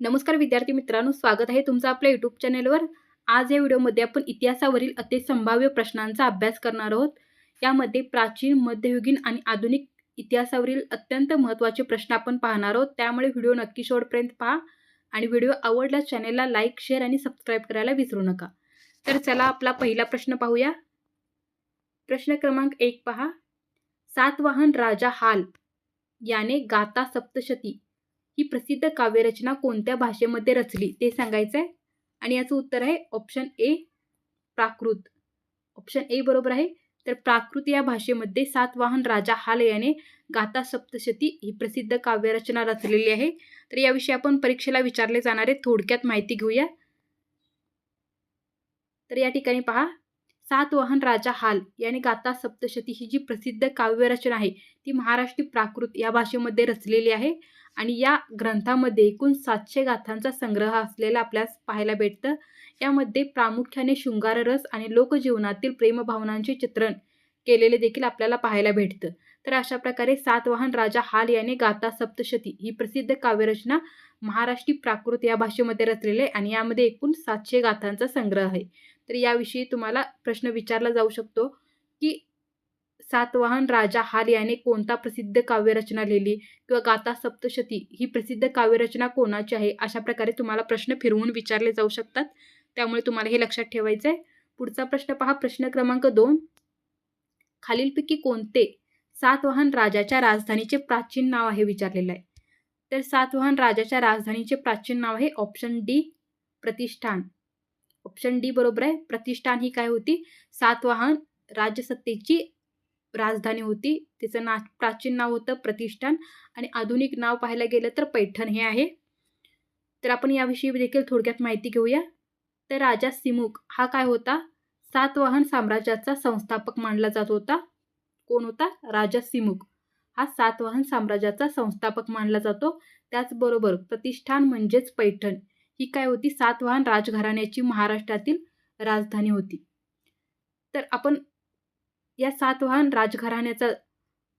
नमस्कार विद्यार्थी मित्रांनो स्वागत आहे तुमचं आपल्या यूट्यूब चॅनेलवर आज या व्हिडिओमध्ये आपण इतिहासावरील अति संभाव्य प्रश्नांचा अभ्यास करणार आहोत. यामध्ये प्राचीन मध्ययुगीन आणि आधुनिक इतिहासावरील अत्यंत महत्त्वाचे प्रश्न आपण पाहणार आहोत. त्यामुळे व्हिडिओ नक्की शेवटपर्यंत पहा आणि व्हिडिओ आवडल्यास चॅनेलला लाईक शेअर आणि सबस्क्राईब करायला विसरू नका. तर चला आपला पहिला प्रश्न पाहूया. प्रश्न क्रमांक एक पहा. सातवाहन राजा हाल याने गाता सप्तशती ही प्रसिद्ध काव्यरचना कोणत्या भाषेमध्ये रचली ते सांगायचं आहे आणि याचं उत्तर आहे option A Prakrit. Option A बरोबर आहे. तर प्राकृत या भाषेमध्ये सातवाहन राजा हाल याने गाथा सप्तशती ही प्रसिद्ध काव्यरचना रचलेली आहे. तर याविषयी आपण परीक्षेला विचारले जाणारे थोडक्यात माहिती घेऊया. तर या ठिकाणी पहा. सातवाहन राजा हाल याने गाथा सप्तशती ही जी प्रसिद्ध काव्यरचना आहे ती महाराष्ट्री प्राकृत या भाषेमध्ये रचलेली आहे. आणि या ग्रंथामध्ये एकूण सातशे गाथांचा संग्रह असलेला आपल्यास पाहायला भेटतं. यामध्ये प्रामुख्याने शृंगार रस आणि लोकजीवनातील प्रेमभावनांचे चित्रण केलेले देखील आपल्याला पाहायला भेटतं. तर अशा प्रकारे सातवाहन राजा हाल याने गाथा सप्तशती ही प्रसिद्ध काव्यरचना महाराष्ट्री प्राकृत या भाषेमध्ये रचलेली आहे. आणि यामध्ये एकूण सातशे गाथांचा संग्रह आहे. तर याविषयी तुम्हाला प्रश्न विचारला जाऊ शकतो की सातवाहन राजा हाल याने कोणता प्रसिद्ध काव्यरचना लिहिली? किंवा गाथा सप्तशती ही प्रसिद्ध काव्यरचना कोणाची आहे? अशा प्रकारे तुम्हाला प्रश्न फिरवून विचारले जाऊ शकतात. त्यामुळे तुम्हाला हे लक्षात ठेवायचं आहे पुढचा प्रश्न पहा. प्रश्न क्रमांक दोन. खालीलपैकी कोणते सातवाहन राजाच्या राजधानीचे प्राचीन नाव आहे विचारलेलं आहे? तर सातवाहन राजाच्या राजधानीचे प्राचीन नाव आहे ऑप्शन डी प्रतिष्ठान. ऑप्शन डी बरोबर आहे. प्रतिष्ठान ही काय होती? सातवाहन राजसत्तेची राजधानी होती. तिचं ना प्राचीन नाव होतं प्रतिष्ठान आणि आधुनिक नाव पाहायला गेलं तर पैठण हे आहे. तर आपण याविषयी देखील थोडक्यात माहिती घेऊया. तर राजा सिमुक हा काय होता? सातवाहन साम्राज्याचा संस्थापक मानला जात होता. कोण होता? राजा सिमुक. हा सातवाहन साम्राज्याचा संस्थापक मानला जातो. त्याचबरोबर प्रतिष्ठान म्हणजेच पैठण. ही काय होती? सातवाहन राजघराण्याची महाराष्ट्रातील राजधानी होती. तर आपण या सातवाहन राजघराण्याचा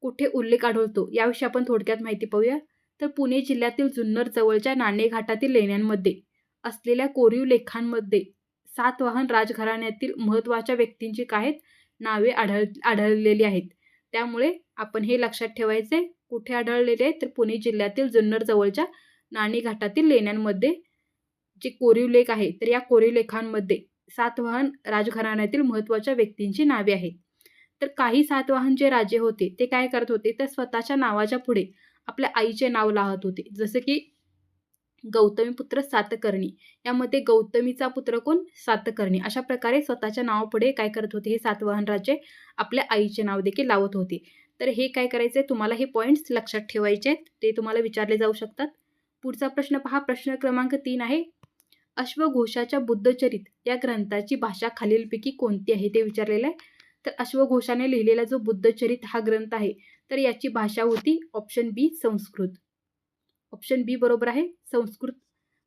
कुठे उल्लेख आढळतो? याविषयी आपण थोडक्यात माहिती पाहूया. तर पुणे जिल्ह्यातील जुन्नर जवळच्या नाणेघाटातील लेण्यांमध्ये असलेल्या कोरीव लेखांमध्ये सातवाहन राजघराण्यातील महत्त्वाच्या व्यक्तींची काय नावे आढळ आढळलेली आहेत. त्यामुळे आपण हे लक्षात ठेवायचे कुठे आढळलेले आहेत तर पुणे जिल्ह्यातील जुन्नर जवळच्या नाणेघाटातील लेण्यांमध्ये जे कोरीव लेख आहे तर या कोरीव लेखांमध्ये सातवाहन राजघराण्यातील महत्त्वाच्या व्यक्तींची नावे आहेत. तर काही सातवाहन जे राजे होते ते काय करत होते? तर स्वतःच्या नावाच्या पुढे आपल्या आईचे नाव लावत होते. जसं की गौतमीपुत्र सातकर्णी. यामध्ये गौतमीचा पुत्र कोण? सातकर्णी. अशा प्रकारे स्वतःच्या नावापुढे काय करत होते? हे सातवाहन राजे आपल्या आईचे नाव देखील लावत होते. तर हे काय करायचे? तुम्हाला हे पॉईंट्स लक्षात ठेवायचे आहेत. ते तुम्हाला विचारले जाऊ शकतात. पुढचा प्रश्न पहा. प्रश्न क्रमांक तीन आहे. अश्वघोषाच्या बुद्धचरित या ग्रंथाची भाषा खालीलपैकी कोणती आहे ते विचारलेलं आहे. तर अश्वघोषाने लिहिलेला जो बुद्धचरित हा ग्रंथ आहे तर याची भाषा होती option B Sanskrit. Option B बरोबर आहे संस्कृत.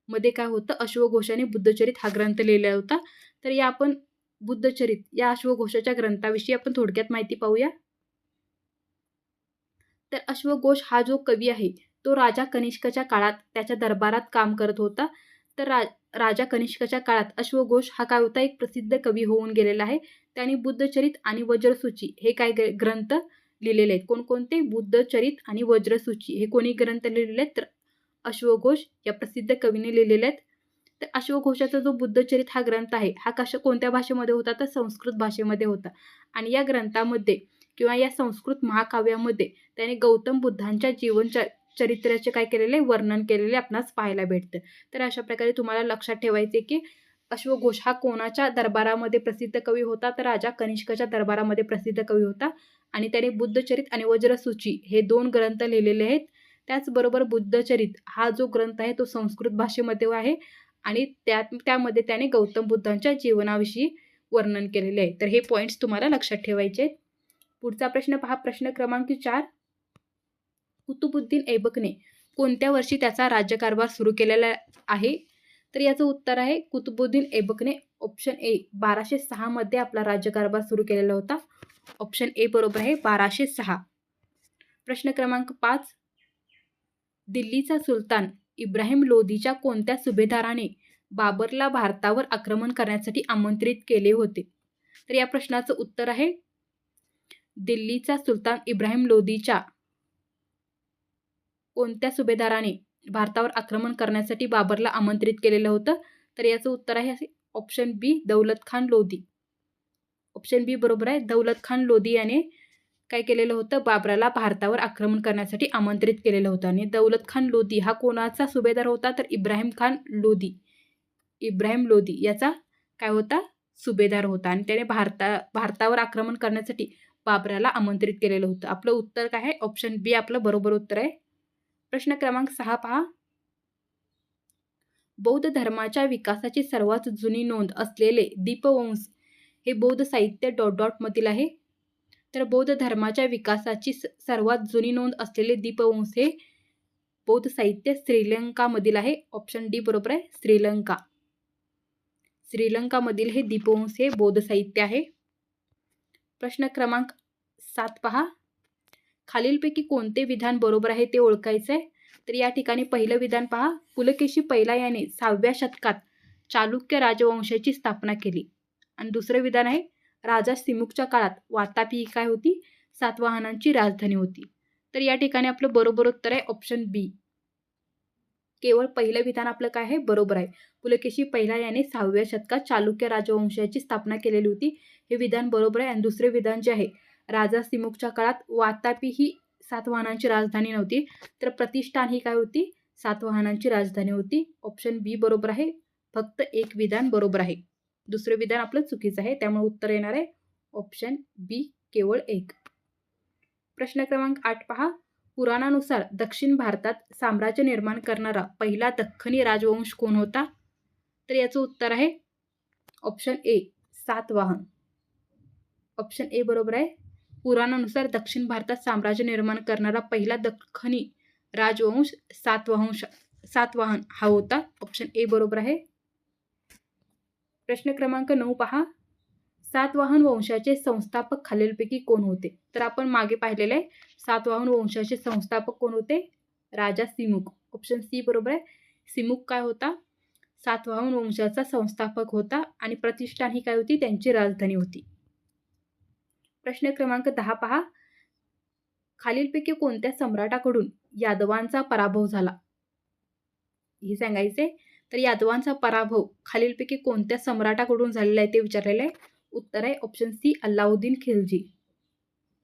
मध्ये काय होतं अश्वघोषाने बुद्धचरित हा ग्रंथ लिहिला होता. तर या आपण बुद्धचरित या अश्वघोषाच्या ग्रंथाविषयी आपण थोडक्यात माहिती पाहूया. तर अश्वघोष हा जो कवी आहे तो राजा कनिष्कच्या काळात त्याच्या दरबारात काम करत होता. तर रा राजा कनिष्काच्या काळात अश्वघोष हा काय होता एक प्रसिद्ध कवी होऊन गेलेला आहे. त्यांनी बुद्धचरित आणि वज्रसूची हे काय ग्रंथ लिहिलेले आहेत? कोणकोणते? बुद्धचरित आणि वज्रसूची हे कोणी ग्रंथ लिहिलेले आहेत? तर अश्वघोष या प्रसिद्ध कवीने लिहिलेले आहेत. तर अश्वघोषाचा जो बुद्धचरित हा ग्रंथ आहे हा कशा कोणत्या भाषेमध्ये होता? तर संस्कृत भाषेमध्ये होता. आणि या ग्रंथामध्ये किंवा या संस्कृत महाकाव्यामध्ये त्याने गौतम बुद्धांच्या जीवनच्या चरित्राचे काय केलेले वर्णन केलेले आपणास पाहायला भेटतं. तर अशा प्रकारे तुम्हाला लक्षात ठेवायचे की अश्वघोष हा कोणाच्या दरबारामध्ये प्रसिद्ध कवी होता? तर राजा कनिष्काच्या दरबारामध्ये प्रसिद्ध कवी होता. आणि त्याने बुद्धचरित आणि वज्रसूची हे दोन ग्रंथ लिहिलेले आहेत. त्याचबरोबर बुद्धचरित हा जो ग्रंथ आहे तो संस्कृत भाषेमध्ये आहे. आणि त्यात त्यामध्ये त्याने गौतम बुद्धांच्या जीवनाविषयी वर्णन केलेले आहे. तर हे पॉईंट्स तुम्हाला लक्षात ठेवायचे आहेत. पुढचा प्रश्न पहा. प्रश्न क्रमांक चार. कुतुबुद्दीन ऐबकने कोणत्या वर्षी त्याचा राज्यकारभार सुरू केलेला आहे? तर याचं उत्तर आहे कुतुबुद्दीन ऐबकने ऑप्शन ए बाराशे सहामध्ये आपला राज्यकारभार सुरू केलेला होता. ऑप्शन ए बरोबर आहे बाराशे सहा. प्रश्न क्रमांक पाच. दिल्लीचा सुलतान इब्राहिम लोधीच्या कोणत्या सुभेदाराने बाबरला भारतावर आक्रमण करण्यासाठी आमंत्रित केले होते? तर या प्रश्नाचं उत्तर आहे दिल्लीचा सुलतान इब्राहिम लोधीच्या कोणत्या सुभेदाराने भारतावर आक्रमण करण्यासाठी बाबरला आमंत्रित केलेलं होतं? तर याचं उत्तर आहे option B Daulat Khan Lodhi. Option B बरोबर आहे. दौलत खान लोधी याने काय केलेलं होतं? बाबराला भारतावर आक्रमण करण्यासाठी आमंत्रित केलेलं होतं. आणि दौलत खान लोधी हा कोणाचा सुभेदार होता? तर इब्राहिम खान लोधी. इब्राहिम लोधी याचा काय होता? सुभेदार होता. आणि त्याने भारता भारतावर आक्रमण करण्यासाठी बाबराला आमंत्रित केलेलं होतं. आपलं उत्तर काय आहे? ऑप्शन बी आपलं बरोबर उत्तर आहे. प्रश्न क्रमांक सहा पहा. बौद्ध धर्माच्या विकासाची सर्वात जुनी नोंद असलेले दीपवंश हे बौद्ध साहित्य डॉट डॉटमधील आहे. तर बौद्ध धर्माच्या विकासाची सर्वात जुनी नोंद असलेले दीपवंश हे बौद्ध साहित्य श्रीलंकामधील आहे. ऑप्शन डी बरोबर आहे श्रीलंका. श्रीलंकामधील हे दीपवंश हे बौद्ध साहित्य आहे. प्रश्न क्रमांक सात पहा. खालीलपैकी कोणते विधान बरोबर आहे ते ओळखायचं आहे तर या ठिकाणी पहिलं विधान पहा. पुलकेशी पहिला याने सहाव्या शतकात चालुक्य राजवंशाची स्थापना केली. आणि दुसरं विधान आहे राजा सिमुकच्या काळात वातापी ही काय होती? सातवाहनांची राजधानी होती. तर या ठिकाणी आपलं बरोबर उत्तर आहे ऑप्शन बी केवळ पहिलं विधान आपलं काय आहे? बरोबर आहे. पुलकेशी पहिला याने सहाव्या शतकात चालुक्य राजवंशाची स्थापना केलेली होती. हे विधान बरोबर आहे. आणि दुसरे विधान जे आहे राजा सिमुकच्या काळात वातापी ही सातवाहनांची राजधानी नव्हती. तर प्रतिष्ठान ही काय होती? सातवाहनांची राजधानी होती. ऑप्शन बी बरोबर आहे. फक्त एक विधान बरोबर आहे. दुसरं विधान आपलं चुकीचं आहे. त्यामुळे उत्तर येणार आहे. ऑप्शन बी केवळ एक. प्रश्न क्रमांक आठ पहा. पुराणानुसार दक्षिण भारतात साम्राज्य निर्माण करणारा पहिला दख्खनी राजवंश कोण होता? तर याचं उत्तर आहे. Option A Satavahan option A बरोबर आहे. पुराणानुसार दक्षिण भारतात साम्राज्य निर्माण करणारा पहिला दख्खनी राजवंश सातवाहंश सातवाहन. हा होता ऑप्शन ए बरोबर आहे. प्रश्न क्रमांक नऊ पहा. सातवाहन वंशाचे संस्थापक खालीलपैकी कोण होते? तर आपण मागे पाहिलेले आहे. सातवाहन वंशाचे संस्थापक कोण होते? राजा सिमुक. ऑप्शन सी बरोबर आहे. सिमुक काय होता? सातवाहन वंशाचा संस्थापक होता आणि प्रतिष्ठान ही काय होती? त्यांची राजधानी होती. प्रश्न क्रमांक दहा पहा. खालीलपैकी कोणत्या सम्राटाकडून यादवांचा पराभव झाला? हे सांगायचे तर यादवांचा पराभव खालीलपैकी कोणत्या सम्राटाकडून झालेला आहे ते विचारलेलं आहे. उत्तर आहे option C Alauddin Khilji.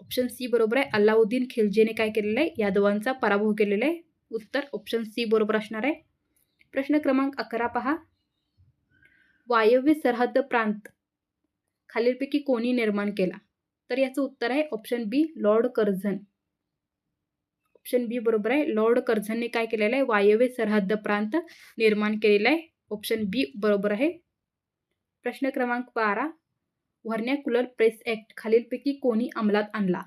Option C बरोबर आहे. अल्लाउद्दीन खिलजीने काय केलेलं आहे? यादवांचा पराभव केलेला आहे. उत्तर ऑप्शन सी बरोबर असणार आहे. प्रश्न क्रमांक अकरा पहा. वायव्य सरहद्द प्रांत खालीलपैकी कोणी निर्माण केला? तर याचं उत्तर आहे option B Lord Curzon option B बरोबर आहे. लॉर्ड कर्झनने काय केलेलं आहे? वायव्य सरहद्द प्रांत निर्माण केलेला आहे. ऑप्शन बी बरोबर आहे. प्रश्न क्रमांक बारा. व्हर्नॅक्युलर प्रेस ॲक्ट खालीलपैकी कोणी अंमलात आणला?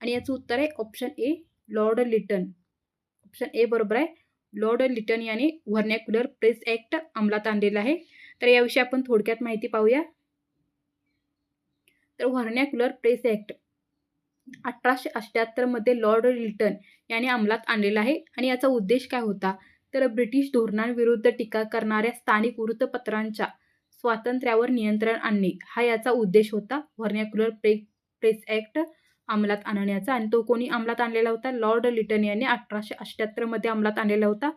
आणि याचं उत्तर आहे option A Lord Lytton option A बरोबर आहे. लॉर्ड लिटन याने व्हर्नॅक्युलर प्रेस ॲक्ट अंमलात आणलेला आहे. तर याविषयी आपण थोडक्यात माहिती पाहूया. तर व्हर्नॅक्युलर प्रेस ॲक्ट अठराशे अठ्ठ्याहत्तरमध्ये लॉर्ड लिटन याने अंमलात आणलेला आहे. आणि याचा उद्देश काय होता? तर ब्रिटिश धोरणांविरुद्ध टीका करणाऱ्या स्थानिक वृत्तपत्रांच्या स्वातंत्र्यावर नियंत्रण आणणे हा याचा उद्देश होता. व्हर्नॅक्युलर प्रे प्रेस ॲक्ट अंमलात आणण्याचा. आणि तो कोणी अंमलात आणलेला होता? लॉर्ड लिटन यांनी अठराशे अठ्ठ्याहत्तरमध्ये अंमलात आणलेला होता.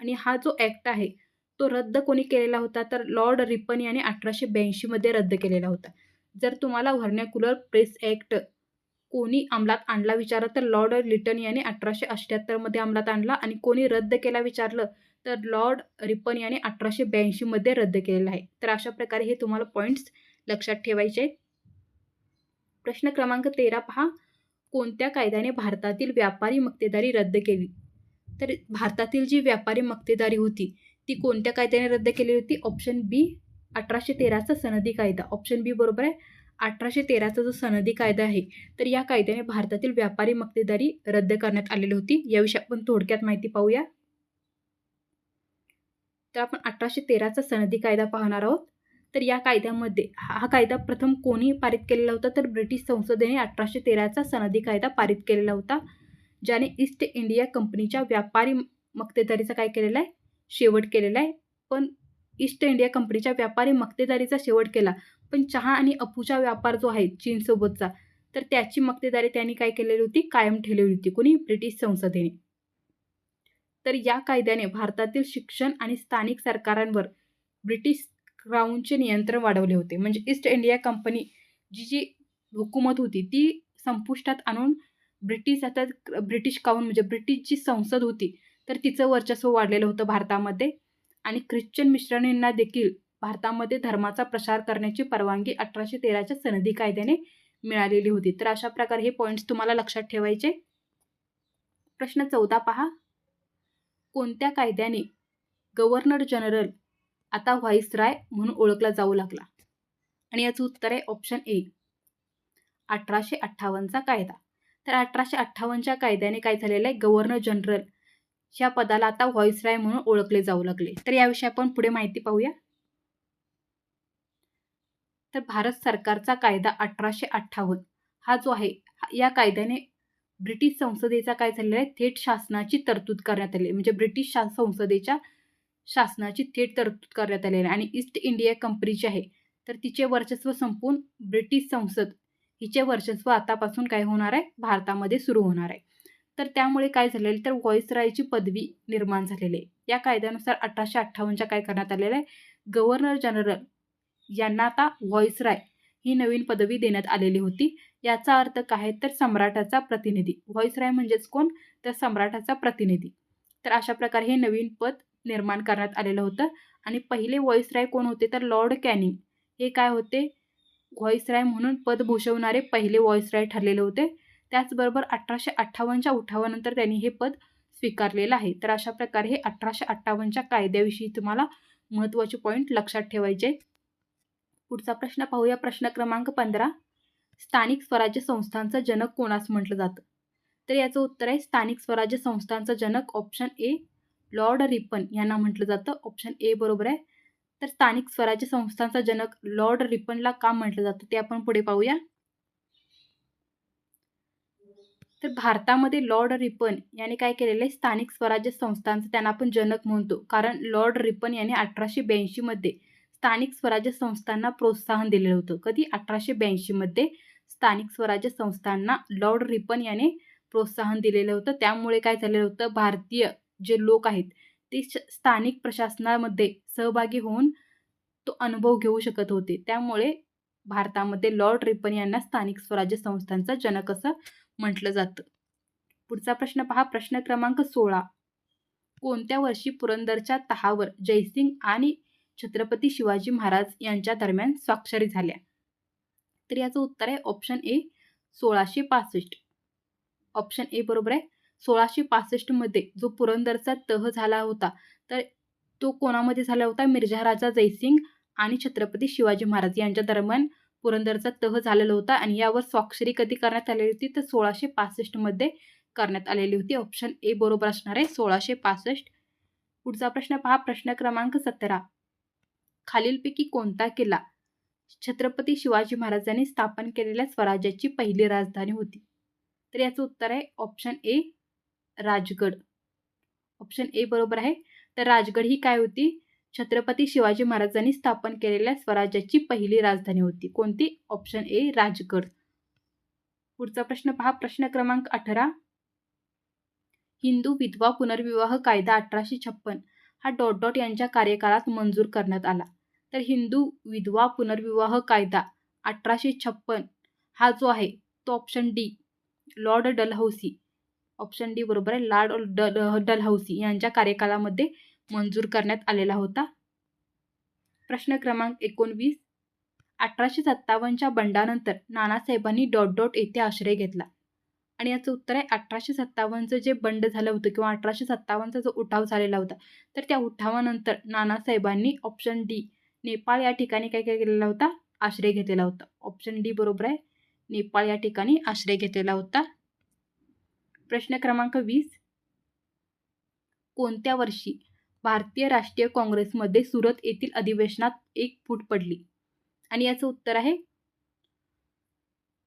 आणि हा जो ॲक्ट आहे तो रद्द कोणी केलेला होता? तर लॉर्ड रिपन याने अठराशे ब्याऐंशीमध्ये रद्द केलेला होता. जर तुम्हाला व्हर्नॅक्युलर प्रेस ॲक्ट कोणी अंमलात आणला विचारलं तर लॉर्ड लिटन याने अठराशे अठ्ठ्याहत्तरमध्ये अंमलात आणला आणि कोणी रद्द केला विचारलं तर लॉर्ड रिपन याने अठराशे ब्याऐंशीमध्ये रद्द केलेलं आहे. तर अशा प्रकारे हे तुम्हाला पॉईंट्स लक्षात ठेवायचे प्रश्न क्रमांक तेरा पहा. कोणत्या कायद्याने भारतातील व्यापारी मक्तेदारी रद्द केली? तर भारतातील जी व्यापारी मक्तेदारी होती ती कोणत्या कायद्याने रद्द केली होती? ऑप्शन बी अठराशे तेराचा सनदी कायदा. ऑप्शन बी बरोबर आहे. अठराशे तेराचा जो सनदी कायदा आहे तर या कायद्याने भारतातील व्यापारी मक्तेदारी रद्द करण्यात आलेली होती. याविषयी आपण थोडक्यात माहिती पाहूया. तर आपण अठराशे तेराचा सनदी कायदा पाहणार आहोत. तर या कायद्यामध्ये हा कायदा प्रथम कोणी पारित केलेला होता? तर ब्रिटिश संसदेने अठराशे तेराचा सनदी कायदा पारित केलेला होता ज्याने ईस्ट इंडिया कंपनीच्या व्यापारी मक्तेदारीचा काय केलेला आहे? शेवट केलेला आहे. पण ईस्ट इंडिया कंपनीच्या व्यापारी मक्तेदारीचा शेवट केला. पण चहा आणि अफूचा व्यापार जो आहे चीनसोबतचा तर त्याची मक्तेदारी त्यांनी काय केलेली होती? कायम ठेवलेली होती. कोणी? ब्रिटिश संसदेने. तर या कायद्याने भारतातील शिक्षण आणि स्थानिक सरकारांवर ब्रिटिश क्राऊनचे नियंत्रण वाढवले होते. म्हणजे ईस्ट इंडिया कंपनी जी जी हुकूमत होती ती संपुष्टात आणून ब्रिटिश आता ब्रिटिश काऊन म्हणजे ब्रिटिश जी संसद होती तर तिचं वर्चस्व वाढलेलं होतं भारतामध्ये. आणि ख्रिश्चन मिश्रणींना देखील भारतामध्ये धर्माचा प्रसार करण्याची परवानगी अठराशे तेराच्या सनदी कायद्याने मिळालेली होती. तर अशा प्रकारे हे पॉईंट्स तुम्हाला लक्षात ठेवायचे प्रश्न चौदा पहा. कोणत्या कायद्याने गव्हर्नर जनरल आता व्हाईसराय म्हणून ओळखला जाऊ लागला? आणि याचं उत्तर आहे ऑप्शन ए अठराशे अठ्ठावन्नचा कायदा. तर अठराशे अठ्ठावन्नच्या कायद्याने काय झालेलं आहे? गव्हर्नर जनरल ह्या पदाला आता व्हॉइसराय म्हणून ओळखले जाऊ लागले. तर याविषयी आपण पुढे माहिती पाहूया. तर भारत सरकारचा कायदा अठराशे अठ्ठावन्न. हा जो आहे या कायद्याने ब्रिटिश संसदेचा काय झालेला आहे? थेट शासनाची तरतूद करण्यात आली म्हणजे ब्रिटिश संसदेच्या शासनाची थेट तरतूद करण्यात आलेली आहे. आणि ईस्ट इंडिया कंपनी जी आहे तर तिचे वर्चस्व संपून ब्रिटिश संसद हिचे वर्चस्व आतापासून काय होणार आहे? भारतामध्ये सुरू होणार आहे. तर त्यामुळे काय झालेलं तर व्हॉइसरायची पदवी निर्माण झालेली आहे. या कायद्यानुसार अठराशे अठ्ठावन्नच्या काय करण्यात आलेलं आहे? गव्हर्नर जनरल यांना आता व्हॉइसराय ही नवीन पदवी देण्यात आलेली होती. याचा अर्थ काय? तर सम्राटाचा प्रतिनिधी. व्हॉइसराय म्हणजेच कोण? तर सम्राटाचा प्रतिनिधी. तर अशा प्रकारे हे नवीन पद निर्माण करण्यात आलेलं होतं. आणि पहिले व्हॉइसराय कोण होते? तर लॉर्ड कॅनिंग. हे काय होते? व्हॉइसराय म्हणून पद भूषवणारे पहिले व्हॉइसराय ठरलेले होते. त्याचबरोबर अठराशे अठ्ठावन्नच्या उठावानंतर त्यांनी हे पद स्वीकारलेलं आहे. तर अशा प्रकारे हे अठराशे अठ्ठावन्नच्या कायद्याविषयी तुम्हाला महत्त्वाचे पॉईंट लक्षात ठेवायचे पुढचा प्रश्न पाहूया. प्रश्न क्रमांक पंधरा. स्थानिक स्वराज्य संस्थांचं जनक कोणास म्हटलं जातं? तर याचं उत्तर आहे स्थानिक स्वराज्य संस्थांचं जनक ऑप्शन ए लॉर्ड रिपन यांना म्हटलं जातं. ऑप्शन ए बरोबर आहे. तर स्थानिक स्वराज्य संस्थांचा जनक लॉर्ड रिपनला का म्हटलं जातं ते आपण पुढे पाहूया. तर भारतामध्ये लॉर्ड रिपन याने काय केलेलं आहे? स्थानिक स्वराज्य संस्थांचं त्यांना आपण जनक म्हणतो. कारण लॉर्ड रिपन याने अठराशे ब्याऐंशीमध्ये स्थानिक स्वराज्य संस्थांना प्रोत्साहन दिलेलं होतं. कधी? अठराशे ब्याऐंशीमध्ये स्थानिक स्वराज्य संस्थांना लॉर्ड रिपन याने प्रोत्साहन दिलेलं होतं. त्यामुळे काय झालेलं होतं? भारतीय जे लोक आहेत ते स्थानिक प्रशासनामध्ये सहभागी होऊन तो अनुभव घेऊ शकत होते. त्यामुळे भारतामध्ये लॉर्ड रिपन यांना स्थानिक स्वराज्य संस्थांचा जनक असं म्हटलं जातं. पुढचा प्रश्न पहा. प्रश्न क्रमांक सोळा. कोणत्या वर्षी पुरंदरच्या तहावर जयसिंग आणि छत्रपती शिवाजी महाराज यांच्या दरम्यान स्वाक्षरी झाल्या? तर याचं उत्तर आहे ऑप्शन ए सोळाशे पासष्ट. ऑप्शन ए बरोबर आहे. सोळाशे पासष्टमध्ये जो पुरंदरचा तह झाला होता तर तो कोणामध्ये झाला होता? मिर्झा राजा जयसिंग आणि छत्रपती शिवाजी महाराज यांच्या दरम्यान पुरंदरचा तह झालेला होता आणि यावर स्वाक्षरी कधी करण्यात आलेली होती? तर सोळाशे पासष्टमध्ये करण्यात आलेली होती. ऑप्शन ए बरोबर असणार आहे. सोळाशे पासष्ट. पुढचा प्रश्न पहा. प्रश्न क्रमांक सतरा. खालीलपैकी कोणता किल्ला छत्रपती शिवाजी महाराजांनी स्थापन केलेल्या स्वराज्याची पहिली राजधानी होती? तर याचं उत्तर आहे option A Rajgad. Option A बरोबर आहे. तर राजगड ही काय होती? छत्रपती शिवाजी महाराजांनी स्थापन केलेल्या स्वराज्याची पहिली राजधानी होती. कोणती? Option A Rajgad. पुढचा प्रश्न पहा. प्रश्न क्रमांक अठरा. हिंदू विधवा पुनर्विवाह कायदा अठराशे छप्पन. हा डॉट डॉट यांच्या कार्यकाळात मंजूर करण्यात आला. तर हिंदू विधवा पुनर्विवाह कायदा अठराशे छप्पन हा जो आहे तो option D Lord Dalhousie option D बरोबर आहे लॉर्ड डल डलहौसी यांच्या कार्यकाळामध्ये मंजूर करण्यात आलेला होता. प्रश्न क्रमांक एकोणवीस अठराशे सत्तावन्नच्या बंडानंतर नानासाहेबांनी डॉट डॉट येथे आश्रय घेतला. आणि याचं उत्तर आहे अठराशे सत्तावन्नचं जे बंड झालं होतं किंवा अठराशे सत्तावन्नचा जो उठाव झालेला होता तर त्या उठावानंतर नानासाहेबांनी ऑप्शन डी नेपाळ या ठिकाणी काय काय केलेला होता? आश्रय घेतलेला होता. ऑप्शन डी बरोबर आहे नेपाळ या ठिकाणी आश्रय घेतलेला होता. प्रश्न क्रमांक वीस कोणत्या वर्षी भारतीय राष्ट्रीय काँग्रेसमध्ये सुरत येथील अधिवेशनात एक फूट पडली. आणि याचं उत्तर आहे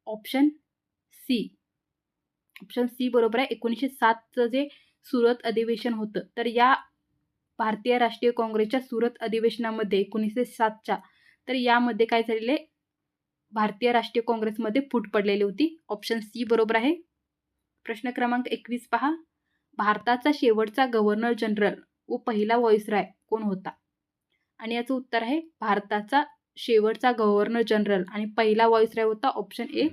ऑप्शन सी. ऑप्शन सी बरोबर आहे. एकोणीसशे सातचं जे सुरत अधिवेशन होतं तर या भारतीय राष्ट्रीय काँग्रेसच्या सुरत अधिवेशनामध्ये एकोणीसशे सातच्या तर यामध्ये काय झालेले भारतीय राष्ट्रीय काँग्रेसमध्ये फूट पडलेली होती. ऑप्शन सी बरोबर आहे. प्रश्न क्रमांक एकवीस पहा. भारताचा शेवटचा गव्हर्नर जनरल व पहिला व्हॉइसराय कोण होता? आणि याचं उत्तर आहे भारताचा शेवटचा गव्हर्नर जनरल आणि पहिला व्हॉइसराय होता option A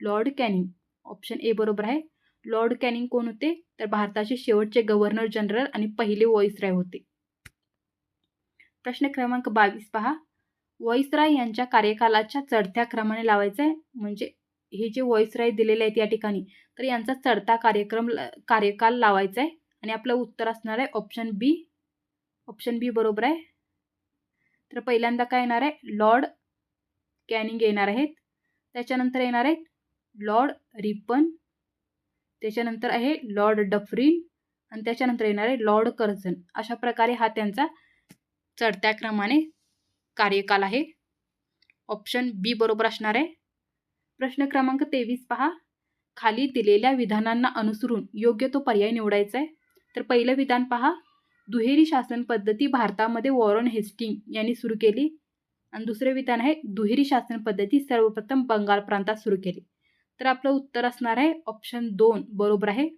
Lord Canning option A बरोबर आहे. लॉर्ड कॅनिंग कोण होते? तर भारताचे शेवटचे गव्हर्नर जनरल आणि पहिले व्हॉइसराय होते. प्रश्न क्रमांक बावीस पहा. व्हॉइसराय यांच्या कार्यकालाच्या चढत्या क्रमाने लावायचं आहे म्हणजे हे जे व्हॉइसराय दिलेले आहेत या ठिकाणी तर यांचा चढता कार्यक्रम कार्यकाल लावायचा आहे आणि आपलं उत्तर असणार आहे ऑप्शन बी ऑप्शन बी बरोबर आहे. तर पहिल्यांदा काय येणार आहे? लॉर्ड कॅनिंग येणार आहेत. त्याच्यानंतर येणार आहेत लॉर्ड रिपन त्याच्यानंतर आहे लॉर्ड डफरीन आणि त्याच्यानंतर येणार आहे लॉर्ड कर्झन अशा प्रकारे हा त्यांचा चढत्या क्रमाने कार्यकाल आहे. ऑप्शन बी बरोबर असणार आहे. प्रश्न क्रमांक तेवीस पहा. खाली दिलेल्या विधानांना अनुसरून योग्य तो पर्याय निवडायचा आहे. तर पहिलं विधान पहा. दुहेरी शासन पद्धती भारतामध्ये वॉरन हेस्टिंग यांनी सुरू केली. आणि दुसरे विधान आहे दुहेरी शासन पद्धती सर्वप्रथम बंगाल प्रांतात सुरू केली. तर आपलं उत्तर असणार आहे ऑप्शन दोन बरोबर आहे.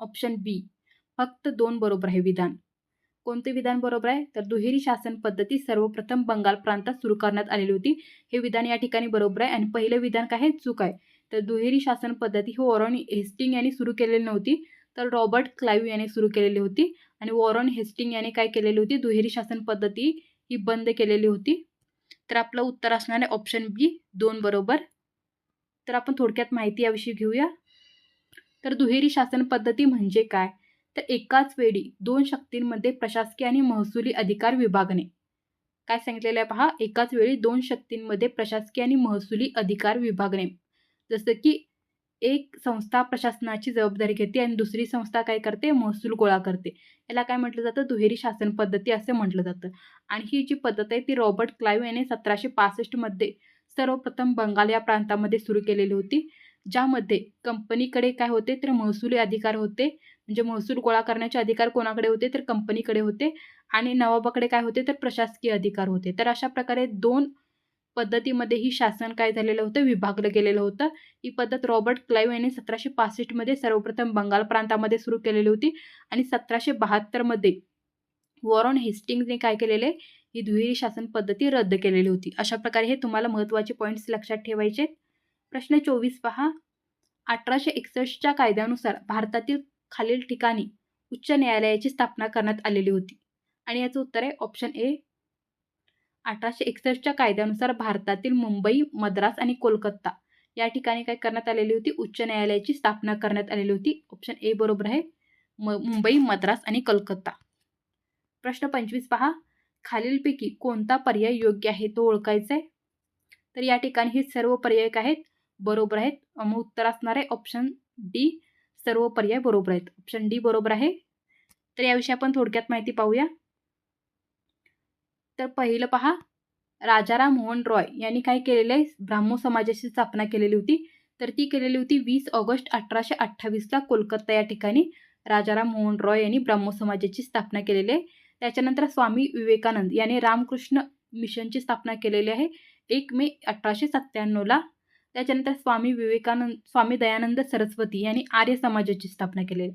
ऑप्शन बी फक्त दोन बरोबर आहे विधान. कोणते विधान बरोबर आहे? तर दुहेरी शासन पद्धती सर्वप्रथम बंगाल प्रांतात सुरू करण्यात आलेली होती. हे विधान या ठिकाणी बरोबर आहे. आणि पहिलं विधान काय आहे? चूक आहे. तर दुहेरी शासन पद्धती ही वॉरन हेस्टिंग यांनी सुरू केलेली नव्हती. तर रॉबर्ट क्लाईव्ह यांनी सुरू केलेली होती आणि वॉरन हेस्टिंग याने काय केलेली होती? दुहेरी शासन पद्धती ही बंद केलेली होती. तर आपलं उत्तर असणार आहे ऑप्शन बी दोन बरोबर. तर आपण थोडक्यात माहिती याविषयी घेऊया. तर दुहेरी शासन पद्धती म्हणजे काय? तर एकाच वेळी दोन शक्तींमध्ये प्रशासकीय आणि महसुली अधिकार विभागणे. काय सांगितलेलं आहे पहा? एकाच वेळी दोन शक्तींमध्ये प्रशासकीय आणि महसुली अधिकार विभागणे. जसं की एक संस्था प्रशासनाची जबाबदारी घेते आणि दुसरी संस्था काय करते? महसूल गोळा करते. याला काय म्हटलं जातं? दुहेरी शासन पद्धती असे म्हटलं जातं. आणि ही जी पद्धत आहे ती रॉबर्ट क्लाईव्ह याने सतराशे पासष्टमध्ये सर्वप्रथम बंगाल या प्रांतामध्ये सुरू केलेली होती. ज्यामध्ये कंपनीकडे काय होते? तर महसुली अधिकार होते. म्हणजे महसूल गोळा करण्याचे अधिकार कोणाकडे होते? तर कंपनीकडे होते. आणि नवाबाकडे काय होते? तर प्रशासकीय अधिकार होते. तर अशा प्रकारे दोन पद्धतीमध्येही शासन काय झालेलं होतं? विभागलं गेलेलं होतं. ही पद्धत रॉबर्ट क्लाईव्ह यांनी सतराशे पासष्टमध्ये सर्वप्रथम बंगाल प्रांतामध्ये सुरू केलेली होती आणि सतराशे बहात्तरमध्ये वॉरॉन हेस्टिंगने काय केलेले? ही दुहेरी शासन पद्धती रद्द केलेली होती. अशा प्रकारे हे तुम्हाला महत्त्वाचे पॉईंट्स लक्षात ठेवायचे प्रश्न चोवीस पहा. अठराशे एकसष्टच्या कायद्यानुसार भारतातील खालील ठिकाणी उच्च न्यायालयाची स्थापना करण्यात आलेली होती. आणि याचं उत्तर आहे ऑप्शन ए अठराशे एकसष्टच्या कायद्यानुसार भारतातील मुंबई मद्रास आणि कोलकाता या ठिकाणी काय करण्यात आलेली होती? उच्च न्यायालयाची स्थापना करण्यात आलेली होती. ऑप्शन ए बरोबर आहे. म मुंबई मद्रास आणि कलकत्ता प्रश्न पंचवीस पहा. खालीलपैकी कोणता पर्याय योग्य आहे? तो ओळखायचा आहे. तर या ठिकाणी हे सर्व पर्याय काय आहेत. बरोबर आहेत. मग उत्तर असणार आहे ऑप्शन डी सर्व पर्याय बरोबर आहेत. ऑप्शन डी बरोबर आहे. तर याविषयी आपण थोडक्यात माहिती पाहूया. तर पहिलं पहा राजाराम मोहन रॉय यांनी काय केलेलं आहे? ब्राह्मो समाजाची स्थापना केलेली होती. तर ती केलेली होती वीस ऑगस्ट अठराशे अठ्ठावीसला कोलकाता या ठिकाणी. राजाराम मोहन रॉय यांनी ब्राह्मो समाजाची स्थापना केलेली आहे. त्याच्यानंतर स्वामी विवेकानंद यांनी रामकृष्ण मिशनची स्थापना केलेली आहे. एक मे अठराशे सत्त्याण्णवला त्याच्यानंतर स्वामी विवेकानंद स्वामी दयानंद सरस्वती यांनी आर्य समाजाची स्थापना केलेली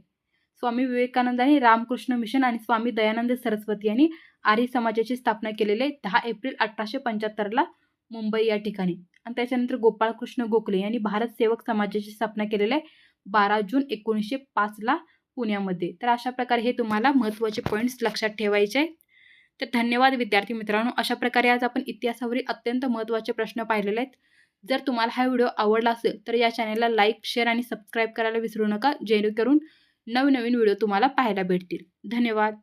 स्वामी विवेकानंदांनी रामकृष्ण मिशन आणि स्वामी दयानंद सरस्वती यांनी आर्य समाजाची स्थापना केलेली आहे दहा एप्रिल अठराशे पंच्याहत्तरला मुंबई या ठिकाणी. आणि त्याच्यानंतर गोपाळकृष्ण गोखले यांनी भारत सेवक समाजाची स्थापना केलेली आहे बारा जून एकोणीसशे पाचला पुण्यामध्ये. तर अशा प्रकारे हे तुम्हाला महत्त्वाचे पॉईंट्स लक्षात ठेवायचे आहे. तर धन्यवाद विद्यार्थी मित्रांनो. अशा प्रकारे आज आपण इतिहासावरील अत्यंत महत्त्वाचे प्रश्न पाहिलेले आहेत. जर तुम्हाला हा व्हिडिओ आवडला असेल तर या चॅनलला लाईक शेअर आणि सबस्क्राईब करायला विसरू नका. जेणेकरून नवनवीन व्हिडिओ तुम्हाला पाहायला भेटतील. धन्यवाद.